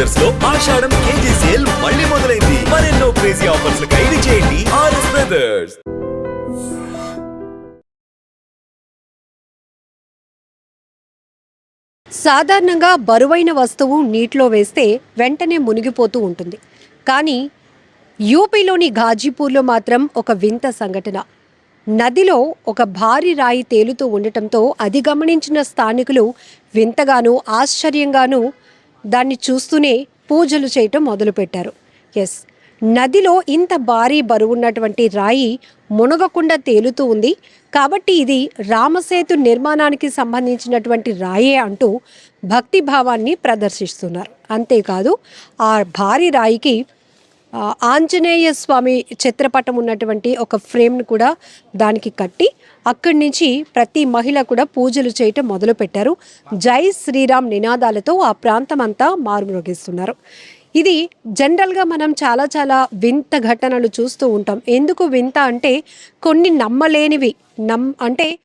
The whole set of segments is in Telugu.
బ్రదర్స్లో ఆషాఢం కేజీ సేల్ మళ్ళీ మొదలైంది. మరెన్నో క్రేజీ ఆఫర్స్ ఖైదు చేయండి ఆర్ఎస్ బ్రదర్స్ సాధారణంగా బరువైన వస్తువు నీటిలో వేస్తే వెంటనే మునిగిపోతూ ఉంటుంది. కానీ యూపీలోని ఘాజీపూర్లో మాత్రం ఒక వింత సంఘటన. నదిలో ఒక భారీ రాయి తేలుతూ ఉండటంతో అది గమనించిన స్థానికులు వింతగానూ ఆశ్చర్యంగానూ దాన్ని చూస్తూనే పూజలు చేయటం మొదలుపెట్టారు. ఎస్ నదిలో ఇంత భారీ బరువున్నటువంటి రాయి మునగకుండా తేలుతూ ఉంది. కాబట్టి ఇది రామసేతు నిర్మాణానికి సంబంధించినటువంటి రాయే అంటూ భక్తి భావాన్ని ప్రదర్శిస్తున్నారు. అంతేకాదు ఆ భారీ రాయికి ఆంజనేయ స్వామి చిత్రపటం ఉన్నటువంటి ఒక ఫ్రేమ్ను కూడా దానికి కట్టి అక్కడి నుంచి ప్రతి మహిళ కూడా పూజలు చేయటం మొదలుపెట్టారు. జై శ్రీరామ్ నినాదాలతో ఆ ప్రాంతం అంతా మారుమ్రోగిస్తున్నారు. ఇది జనరల్గా మనం చాలా చాలా వింత ఘటనలు చూస్తూ ఉంటాం. ఎందుకు వింత అంటే కొన్ని నమ్మలేనివి. నమ్ అంటే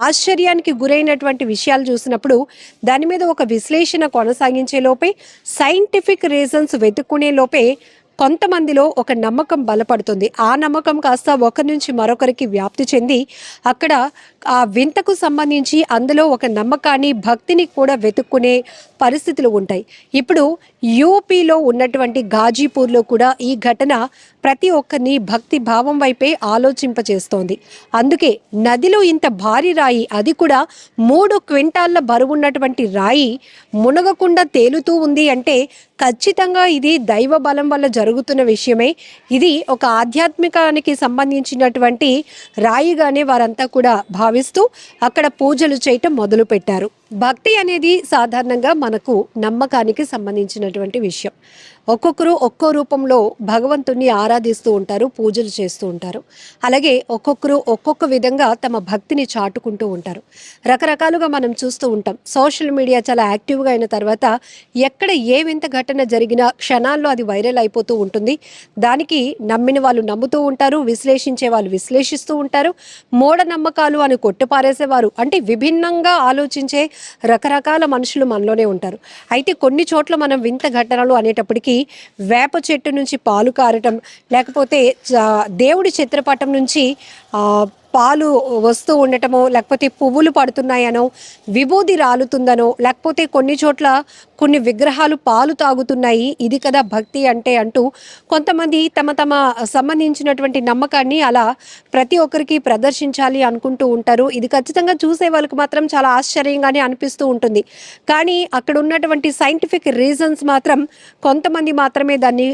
ఆశ్చర్యానికి గురైనటువంటి విషయాలు చూసినప్పుడు దాని మీద ఒక విశ్లేషణ కొనసాగించే లోపే సైంటిఫిక్ రీజన్స్ వెతుక్కునే లోపే కొంతమందిలో ఒక నమ్మకం బలపడుతుంది. ఆ నమ్మకం కాస్త ఒకరి నుంచి మరొకరికి వ్యాప్తి చెంది అక్కడ ఆ వింతకు సంబంధించి అందులో ఒక నమ్మకాన్ని భక్తిని కూడా వెతుక్కునే పరిస్థితులు ఉంటాయి. ఇప్పుడు యూపీలో ఉన్నటువంటి గాజీపూర్లో కూడా ఈ ఘటన ప్రతి ఒక్కరిని భక్తి భావం వైపే ఆలోచింపచేస్తోంది. అందుకే నదిలో ఇంత భారీ రాయి అది కూడా మూడు క్వింటాళ్ళ బరువున్నటువంటి రాయి మునగకుండా తేలుతూ ఉంది అంటే ఖచ్చితంగా ఇది దైవ బలం వల్ల జరుగుతున్న విషయమే. ఇది ఒక ఆధ్యాత్మికానికి సంబంధించినటువంటి రాయిగానే వారంతా కూడా భావిస్తూ అక్కడ పూజలు చేయటం మొదలుపెట్టారు. భక్తి అనేది సాధారణంగా మనకు నమ్మకానికి సంబంధించినటువంటి విషయం. ఒక్కొక్కరు ఒక్కో రూపంలో భగవంతుణ్ణి ఆరాధిస్తూ ఉంటారు పూజలు చేస్తూ ఉంటారు. అలాగే ఒక్కొక్కరు ఒక్కొక్క విధంగా తమ భక్తిని చాటుకుంటూ ఉంటారు. రకరకాలుగా మనం చూస్తూ ఉంటాం. సోషల్ మీడియా చాలా యాక్టివ్గా అయిన తర్వాత ఎక్కడ ఏ వింత ఘటన జరిగినా క్షణాల్లో అది వైరల్ అయిపోతూ ఉంటుంది. దానికి నమ్మిన వాళ్ళు నమ్ముతూ ఉంటారు విశ్లేషించే వాళ్ళు విశ్లేషిస్తూ ఉంటారు. మూఢనమ్మకాలు అని కొట్టుపారేసేవారు అంటే విభిన్నంగా ఆలోచించే రకరకాల మనుషులు మనలోనే ఉంటారు. అయితే కొన్ని చోట్ల మనం వింత ఘటనలు అనేటప్పటికీ వేప చెట్టు నుంచి పాలు కారటం లేకపోతే దేవుడి చిత్రపటం నుంచి పాలు వస్తూ ఉండటమో లేకపోతే పువ్వులు పడుతున్నాయనో విభూది రాలుతుందనో లేకపోతే కొన్ని చోట్ల కొన్ని విగ్రహాలు పాలు తాగుతున్నాయి ఇది కదా భక్తి అంటే అంటూ కొంతమంది తమ తమ సంబంధించినటువంటి నమ్మకాన్ని అలా ప్రతి ఒక్కరికి ప్రదర్శించాలి అనుకుంటూ ఉంటారు. ఇది ఖచ్చితంగా చూసే వాళ్ళకి మాత్రం చాలా ఆశ్చర్యంగానే అనిపిస్తూ ఉంటుంది. కానీ అక్కడ ఉన్నటువంటి సైంటిఫిక్ రీజన్స్ మాత్రం కొంతమంది మాత్రమే దాన్ని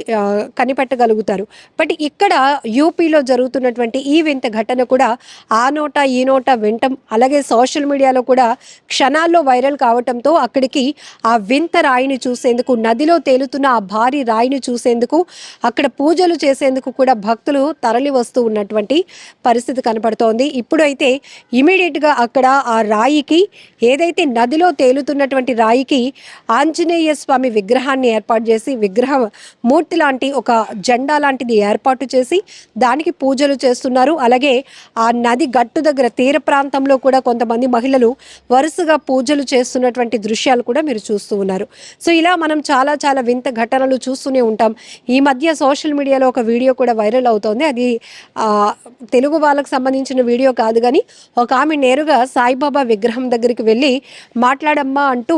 కనిపెట్టగలుగుతారు. బట్ ఇక్కడ యూపీలో జరుగుతున్నటువంటి ఈ వింత ఘటన కూడా ఆ నోట ఈ నోట వింటం అలాగే సోషల్ మీడియాలో కూడా క్షణాల్లో వైరల్ కావటంతో అక్కడికి ఆ వింత రాయిని చూసేందుకు నదిలో తేలుతున్న ఆ భారీ రాయిని చూసేందుకు అక్కడ పూజలు చేసేందుకు కూడా భక్తులు తరలి వస్తూ ఉన్నటువంటి పరిస్థితి కనపడుతోంది. ఇప్పుడైతే ఇమీడియట్గా అక్కడ ఆ రాయికి ఏదైతే నదిలో తేలుతున్నటువంటి రాయికి ఆంజనేయ స్వామి విగ్రహాన్ని ఏర్పాటు చేసి విగ్రహ మూర్తి లాంటి ఒక జెండా లాంటిది ఏర్పాటు చేసి దానికి పూజలు చేస్తున్నారు. అలాగే ఆ నది గట్టు దగ్గర తీర ప్రాంతంలో కూడా కొంతమంది మహిళలు వరుసగా పూజలు చేస్తున్నటువంటి దృశ్యాలు కూడా మీరు చూస్తూ ఉన్నారు. సో ఇలా మనం చాలా చాలా వింత ఘటనలు చూస్తూనే ఉంటాం. ఈ మధ్య సోషల్ మీడియాలో ఒక వీడియో కూడా వైరల్ అవుతోంది. అది తెలుగు వాళ్ళకు సంబంధించిన వీడియో కాదు కానీ ఒక ఆమె నేరుగా సాయిబాబా విగ్రహం దగ్గరికి వెళ్ళి మాట్లాడమ్మా అంటూ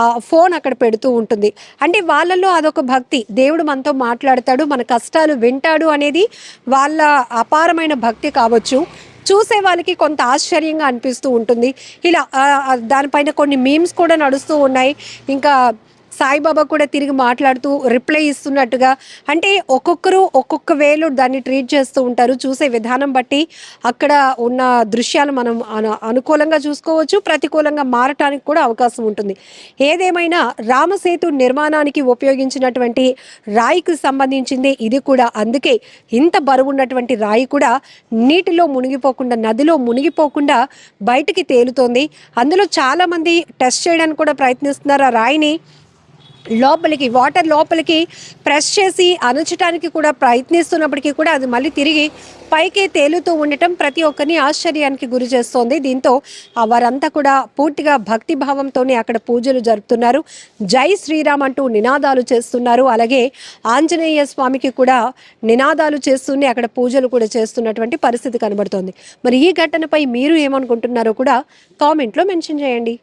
ఆ ఫోన్ అక్కడ పెడుతూ ఉంటుంది. అంటే వాళ్ళల్లో అదొక భక్తి. దేవుడు మనతో మాట్లాడతాడు మన కష్టాలు వింటాడు అనేది వాళ్ళ అపారమైన భక్తి కావచ్చు. చూసే వాళ్ళకి కొంత ఆశ్చర్యంగా అనిపిస్తూ ఉంటుంది. ఇలా దానిపైన కొన్ని మీమ్స్ కూడా నడుస్తూ ఉన్నాయి. ఇంకా సాయిబాబా కూడా తిరిగి మాట్లాడుతూ రిప్లై ఇస్తున్నట్టుగా అంటే ఒక్కొక్కరు ఒక్కొక్క వేలో దాన్ని ట్రీట్ చేస్తూ ఉంటారు చూసే విధానం బట్టి అక్కడ ఉన్న దృశ్యాలు మనం అను- అనుకూలంగా చూసుకోవచ్చు ప్రతికూలంగా మారటానికి కూడా అవకాశం ఉంటుంది. ఏదేమైనా రామసేతు నిర్మాణానికి ఉపయోగించినటువంటి రాయికి సంబంధించింది ఇది కూడా. అందుకే ఇంత బరువు ఉన్నటువంటి రాయి కూడా నీటిలో మునిగిపోకుండా నదిలో మునిగిపోకుండా బయటికి తేలుతోంది. అందులో చాలామంది టెస్ట్ చేయడానికి కూడా ప్రయత్నిస్తున్నారు. ఆ రాయిని లోపలికి వాటర్ లోపలికి ప్రెస్ చేసి అణచడానికి కూడా ప్రయత్నిస్తున్నప్పటికీ కూడా అది మళ్ళీ తిరిగి పైకే తేలుతూ ఉండటం ప్రతి ఒక్కరిని ఆశ్చర్యానికి గురి చేస్తోంది. దీంతో వారంతా కూడా పూర్తిగా భక్తి భావంతోనే అక్కడ పూజలు జరుపుతున్నారు. జై శ్రీరామ్ అంటూ నినాదాలు చేస్తున్నారు. అలాగే ఆంజనేయ స్వామికి కూడా నినాదాలు చేస్తూనే అక్కడ పూజలు కూడా చేస్తున్నటువంటి పరిస్థితి కనబడుతోంది. మరి ఈ ఘటనపై మీరు ఏమనుకుంటున్నారో కూడా కామెంట్లో మెన్షన్ చేయండి.